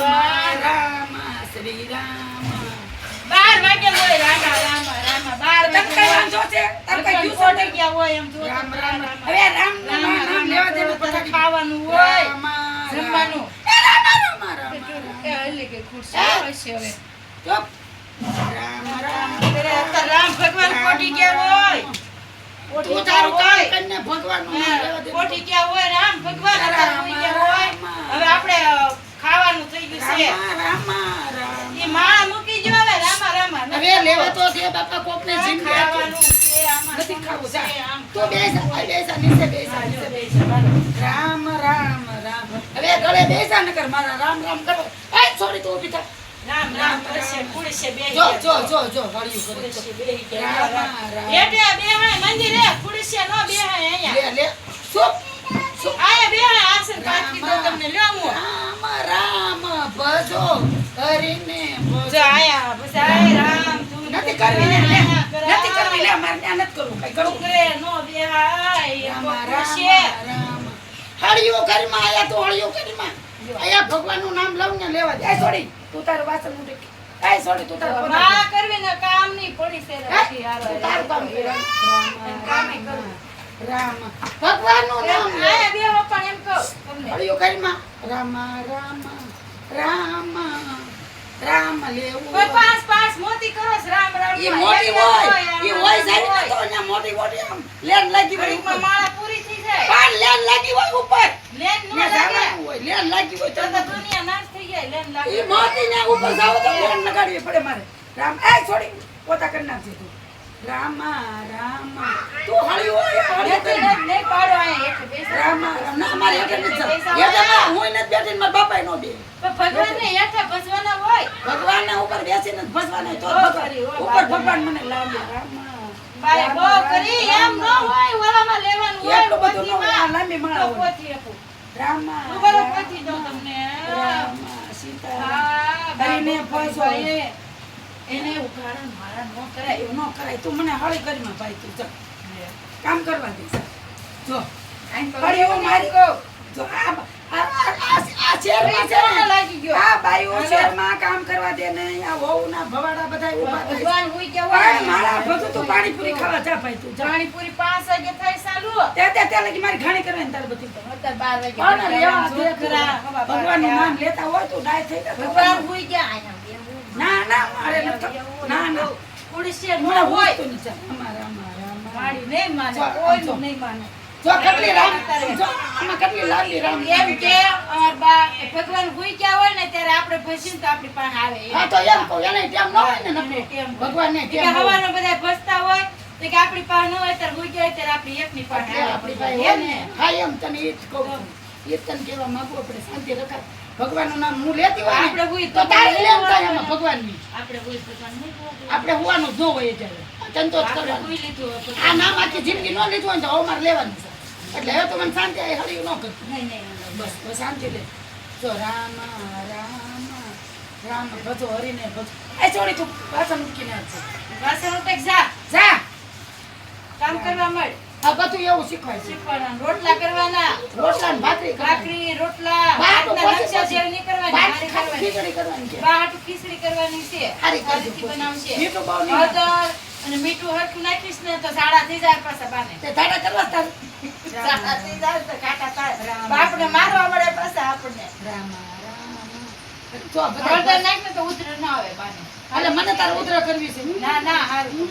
રામ રામ શ્રી રામ ભગવાન રામ હવે રામ ભગવાન કોટી ગયા હોય તારું કામ દે. કોટી ગયા હોય રામ ભગવાન રામ, કોઈ ગયા હોય રામ. હવે આપણે અ, ખાવાનું થઈ ગયું છે રામા, રામા, રામ. એ માળા મૂકી જો હવે રામા રામા હવે લેવા તો દે બાપા કોકને છે આમાં નથી ખાવું જા. છે તું બેસ બેસ નીચે બેસ. નીચે બેસ. રામ રામ રામ. હવે ગળે બેસા નકર મારા રામ રામ કરો. એ છોડી તું ઊભી થા. રામ રામ કરશે પુરુષે બેહી જો. જો જો જો ગળ્યું કરે પુરુષે બેહી રામ. રામ. હેઠે બેહાય મંદિરે પુરુષે નો બેહાય અહીંયા. લે લે. સુપ સુપ આયા બેહાય આસન પાથરી દો રામ. તમને હું. રામ રામ ભજો હરીને ભજો આયા પછી તું નથી કરવી ને નથી કરવી લે મારે ત્યાં નથી કરવું. કઈ કરવું કરે નો પુરુષે હળિયો કરીમાં આયા તો હળિયો કરીમાં આયા ભગવાનનું નામ લઉં ને લેવા જાય છોડી તું તારું વાસણ મૂકી એ છોડી તું તારું ના કરવી ને કામની પડી છે? રાખી હારો તારું કામ કર. કામે કરું રામ. ભગવાનનું નામ લે. આયા બેહો પણ એમ કહો તમને. હળિયો કરીમાં રામ રામ રામ. રામ લેવું. કોઈ પાંચ મોતી કરો રામ રામ એ મોટી હોય એ હોય સારી હોય. નતો અહીંયા મોટી મોટી આમ લેન લાગી ઘડીકમાં ઉપર. માળા પૂરી થઈ જાય. પાન લેન લાગી હોય ઉપર. લેન ન લાગે. લેન લાગી હોય તો તો તો દુનિયા નાશ થઈ જાય લેન લાગે એ મોટી ને ઉપર જાવ તો લેન લગાડવી પડે મારે. રામ એ છોડી પોતા કરી નાખજે તું. રામ રામ. તું હળી હોય હળી તો. નહીં પાડો આ એક બેસો. રામ રામ ના મારે એક નથી જાવ. એ તો હું ને બેઠીને મારા બાપાએ નો દે ભગવાન ને હેઠે ભજવાના હોય. બેસીને ભસવાના તો ઉપર ભગવાન મને લાવ્યો બાય રામ, કરી એમ ન હોય ઓલામાં લેવાનું હોય એટલું બધું ન હોય. લાંબી માળા હોય. પોથી હું બરો પોથી દઉં તમને. રામ હરીને બાપુ, એને ઉઘાડા મારા ન કરાય એવું ન કરાય. તું મને હળી કરીમાં ભાઈ તું ચાલ કામ કરવા દે. જો. એવું મારી જો આ- આ શેરમાં છે. ને લાગી ગયો. આ બાઈઓ શેરમાં કામ કરવા દે ને આ વહુના ભવાડા બધા ઊભા થાય ભગવાન હુઈ ગયા હોય. મારા ભગું તું પાણીપુરી ખાવા જા ભાઈ તું પાણીપુરી પાંચ વાગે થાય ચાલુ તે તે તે લગી મારી ઘાણી કરવાની તારે બધી. અત્યારે બાર વાગે પણ લેવા દે તું. છોકરા, હવા બાર ભગવાનનું નામ લેતા હોય તો ડાય થઈ જા ભગવાન હુઈ ગયા. આયા ના ના મારે ના ના. પુરુષે ન હોય. તો નહીં અમારે અમારે મારી નહીં માને. કોઈ નહીં માને. જો કેટલી રામ જો આમાં કેટલી લાંબી રામ એમ કે ભગવાન હુઈ ગયા હોય ને ત્યારે આપણે ભજીને તો આપણી પાસે આવે હા તો એમ કહું એને ટેમ ન હોય ને એને નકરું. ટેમ હોય. ભગવાનને કે ટેમ હોય. બધા ભજતા હોય તો કે આપણી પાસે ન હોય ત્યારે હુઈ ગયા ત્યારે આપણી એકની પાસે આવે. આપણી પાસે એમ ને. ને? હા એમ તને એ જ કહું એ તને કહેવા માંગુ આપણે શાંતિ રખાય. ભગવાનનું નામ હું લેતી હોય આપણે ને, તો તારે ભગવાન લેમ થાય એમાં ભગવાનની. આપણે ભગવાન આપણે હોવાનું જો હોય જ કરવાનો આ નામ આખી જિંદગી ન લીધું હોય તો અમારે લેવાનું છે. એટલે હવે તો મને શાંતિ આવી હળિયું ન કર. નહીં નહીં. બસ બસ શાંતિ લે. જો રામ રામ રામ ભજો હરીને ભજો. એ છોડી તું પાછળ મૂકીને આવજે. વાસણ ઉટક જા. જા. કામ કરવા મળ. આ બધું એવું શીખવાય શીખવાના રોટલા કરવાના. રોટલા ને ભાખરી ભાખરી રોટલા. ભાતના પછી નકશા પછી. જેવી નહીં કરવાની ખીચડી કરવાની છે. ભાત ખીચડી કરવાની છે. હારી પછી. બનાવશે મીઠું બહુ નહીં હળદર અને મીઠું હરખું નાખીશ ને તો સાડા થઈ જાય પાછા બાને. તે ધાડા કરવા તાર. સાડા થઈ જાય તો કાંટા થાય. બાપને મારવા મળે પાછા આપણને. રામ રામ. જો હળદર નાખ ને તો ઉધર ના આવે બાને. એટલે મને તાર ઉધરા કરવી છે. ના ના હારું.